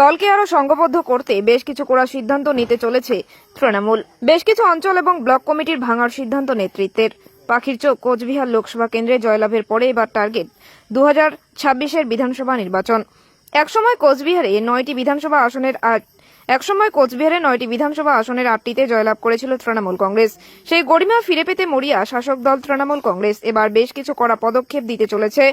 দলকে আরও সংঘবদ্ধ করতে বেশ কিছু করার সিদ্ধান্ত নিতে চলেছে তৃণমূল। বেশ কিছু অঞ্চল এবং ব্লক কমিটির ভাঙার সিদ্ধান্ত নেতৃত্বের। পাখির চোখ, কোচবিহার লোকসভা কেন্দ্রে জয়লাভের পরে এবার টার্গেট দু হাজার বিধানসভা নির্বাচন। একসময় কোচবিহারে নয়টি বিধানসভা আসনের একসময় কোচবিহারে নয়টি বিধানসভা আসনের আটটিতে জয়লাভ করেছিল তৃণমূল কংগ্রেস। সেই গরিমা ফিরে পেতে মরিয়া শাসক দল তৃণমূল কংগ্রেস। এবার বেশ কিছু কড়া পদক্ষেপ দিতে চলেছে।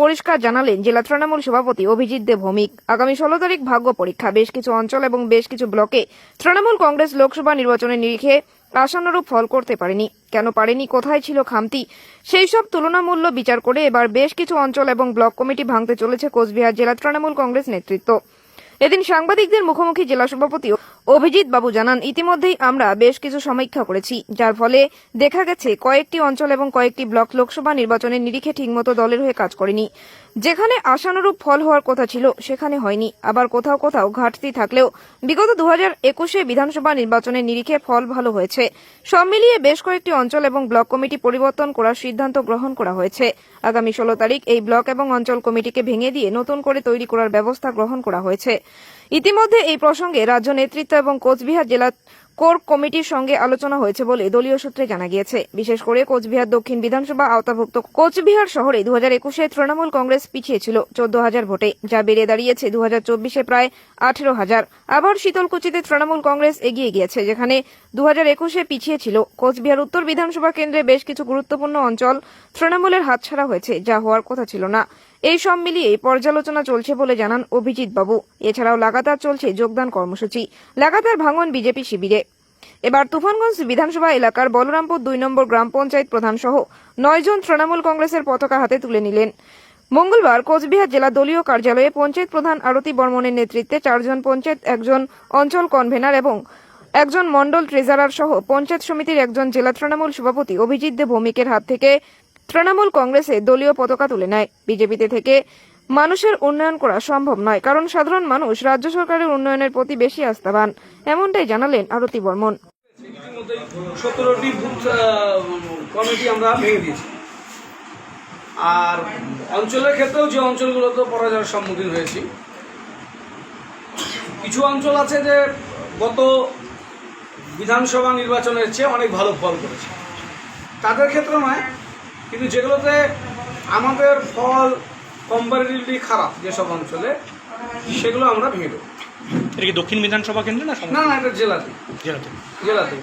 পরিষ্কার জানালেন জেলা তৃণমূল সভাপতি অভিজিৎ দেব ভৌমিক। আগামী ষোলো তারিখ ভাগ্য পরীক্ষা। বেশ কিছু অঞ্চল এবং বেশ কিছু ব্লকে তৃণমূল কংগ্রেস লোকসভা নির্বাচনের নিরিখে আশানুরূপ ফল করতে পারেনি। কেন পারেনি, কোথায় ছিল খামতি সেই সব তুলনামূল্য বিচার করে এবার বেশ কিছু অঞ্চল এবং ব্লক কমিটি ভাঙতে চলেছে কোচবিহার জেলা তৃণমূল কংগ্রেস নেতৃত্ব। এদিন সাংবাদিকদের মুখোমুখি জেলা সভাপতি অভিজিৎ বাবু জানান, ইতিমধ্যেই আমরা বেশ কিছু সমীক্ষা করেছি, যার ফলে দেখা গেছে কয়েকটি অঞ্চল এবং কয়েকটি ব্লক লোকসভা নির্বাচনের নিরিখে ঠিকমতো দলের হয়ে কাজ করেনি। যেখানে আশানুরূপ ফল হওয়ার কথা ছিল, সেখানে হয়নি। আবার কোথাও কোথাও ঘাটতি থাকলেও বিগত দু হাজার একুশে বিধানসভা নির্বাচনের নিরিখে ফল ভালো হয়েছে। সব মিলিয়ে বেশ কয়েকটি অঞ্চল এবং ব্লক কমিটি পরিবর্তন করার সিদ্ধান্ত গ্রহণ করা হয়েছে। আগামী ষোলো তারিখ এই ব্লক এবং অঞ্চল কমিটিকে ভেঙে দিয়ে নতুন করে তৈরি করার ব্যবস্থা গ্রহণ করা হয়েছে। ইতিমধ্যে এই প্রসঙ্গে রাজ্য নেতৃত্ব এবং কোচবিহার জেলা কোর কমিটির সঙ্গে আলোচনা হয়েছে বলে দলীয় সূত্রে জানা গিয়েছে। বিশেষ করে কোচবিহার দক্ষিণ বিধানসভা আওতাভুক্ত কোচবিহার শহরে দু হাজার একুশে তৃণমূল কংগ্রেস পিছিয়ে ছিল চোদ্দ হাজার ভোটে, যা বেড়ে দাঁড়িয়েছে দু হাজার চব্বিশে প্রায় আঠেরো হাজার। আবার শীতলকুচিতে তৃণমূল কংগ্রেস এগিয়ে গিয়েছে, যেখানে দু হাজার একুশে পিছিয়ে ছিল কোচবিহার উত্তর বিধানসভা কেন্দ্রে বেশ কিছু গুরুত্বপূর্ণ অঞ্চল তৃণমূলের হাতছাড়া হয়েছে, যা হওয়ার কথা ছিল না। এই সব মিলিয়ে পর্যালোচনা চলছে বলে জানান অভিজিৎ বাবু। এছাড়াও লাগাতার চলছে যোগদান কর্মসূচি, লাগাতার ভাঙন বিজেপি শিবিরে। এবার তুফানগঞ্জ বিধানসভা এলাকার বলরামপুর দুই নম্বর গ্রাম পঞ্চায়েত প্রধান সহ নয়জন তৃণমূল কংগ্রেসের পতাকা হাতে তুলে নিলেন। মঙ্গলবার কোচবিহার জেলা দলীয় কার্যালয়ে পঞ্চায়েত প্রধান আরতি বর্মনের নেতৃত্বে চারজন পঞ্চায়েত, একজন অঞ্চল কনভেনার এবং একজন মণ্ডল ট্রেজারার সহ পঞ্চায়েত সমিতির একজন জেলা তৃণমূল সভাপতি অভিজিৎ দে ভৌমিকের হাত থেকে তৃণমূল কংগ্রেসে দলীয় পতাকা তুলে নেয়। বিজেপিতে থেকে মানুষের উন্নয়ন করা সম্ভব নয়, কারণ সাধারণ মানুষ রাজ্য সরকারের উন্নয়নের প্রতি বেশি আস্থাবান, এমনটাই জানালেন আরতি বর্মন। আর অঞ্চলের ক্ষেত্রেও যে অঞ্চলগুলোতে পরাজয়ের সম্মুখীন হয়েছি, কিছু অঞ্চল আছে যে গত বিধানসভা নির্বাচনের চেয়ে অনেক ভালো ফল করেছে। তাদের ক্ষেত্রে নয় কিন্তু যেগুলোতে আমাদের ফল কম্পারেটিভলি খারাপ যেসব অঞ্চলে সেগুলো আমরা ভেঙে দেবো। এটা কি দক্ষিণ বিধানসভা কেন্দ্র না না না এটা জেলাতে। জেলাতে। জেলাতে।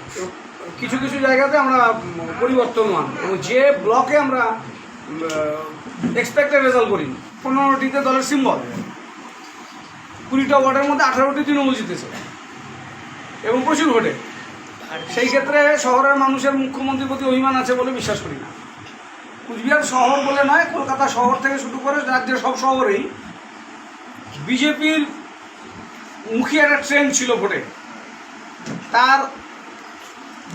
কিছু কিছু জায়গাতে আমরা পরিবর্তন মান। এবং যে ব্লকে আমরা এক্সপেক্টেড রেজাল্ট করি পনেরোটিতে দলের সিম্বল কুড়িটা ওয়ার্ডের মধ্যে আঠারোটি তৃণমূল জিতেছে। এবং প্রচুর ভোটে। সেই ক্ষেত্রে শহরের মানুষের মুখ্যমন্ত্রীর প্রতি অভিমান আছে বলে বিশ্বাস করি না। কুচবিহার শহর বলে নয়, কলকাতা শহর থেকে শুরু করে রাজ্যের সব শহরেই বিজেপির মুখী একটা ট্রেন্ড ছিল ভোটে। তার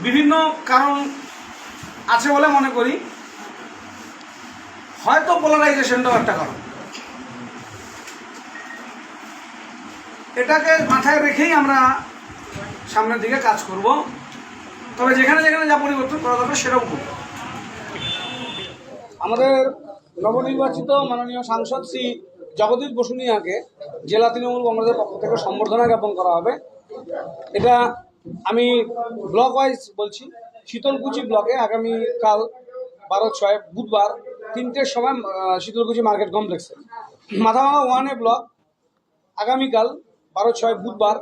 বিভিন্ন কারণ আছে বলে মনে করি। হয়তো পোলারাইজেশনটাও একটা কারণ। এটাকে মাথায় রেখেই আমরা সামনের দিকে কাজ করব। তবে যেখানে যেখানে যা পরিবর্তন করা দরকার সেটাও করব। আমাদের নবনির্বাচিত মাননীয় সাংসদ শ্রী জগদীশ বসুনিয়াকে জেলা তৃণমূল কংগ্রেসের পক্ষ থেকে সম্বর্ধনা জ্ঞাপন করা হবে। এটা আমি ব্লক ওয়াইজ বলছি, শীতলকুচি ব্লকে আগামীকাল বারো ছয় বুধবার তিনটের সময় শীতলকুচি মার্কেট কমপ্লেক্সে মাথাভাঙা ওয়ানে ব্লক আগামীকাল বারো ছয় বুধবার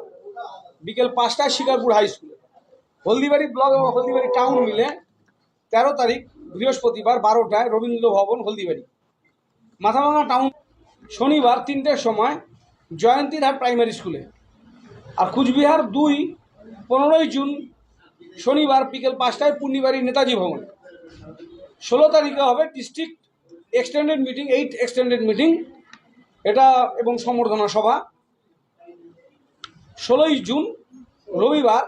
বিকেল পাঁচটায় শিকারপুর হাই স্কুলে হলদিবাড়ি ব্লক এবং হলদিবাড়ি টাউন মিলে তেরো তারিখ বৃহস্পতিবার বারোটায় রবীন্দ্র ভবন, হলদিবাড়ি। মাথাভাঙা টাউন শনিবার তিনটের সময় জয়ন্তীরহাট প্রাইমারি স্কুলে। আর কুচবিহার দুই, পনেরোই জুন শনিবার বিকেল পাঁচটায় পূর্ণিবাড়ি নেতাজি ভবন। ষোলো তারিখে হবে district extended meeting, eight extended meeting. এটা এবং সম্বর্ধনা সভা। ষোলোই জুন রবিবার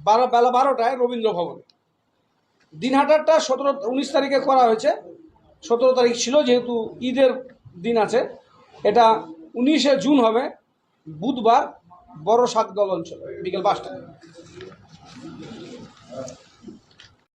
বারো বেলা বারোটায় রবীন্দ্র ভবনে। দিনহাটারটা সতেরো, উনিশ তারিখে করা হয়েছে। সতেরো তারিখ ছিল, যেহেতু ঈদের দিন আছে। এটা উনিশে জুন হবে, বুধবার বড় সাতগল অঞ্চল, বিকেল পাঁচটায়।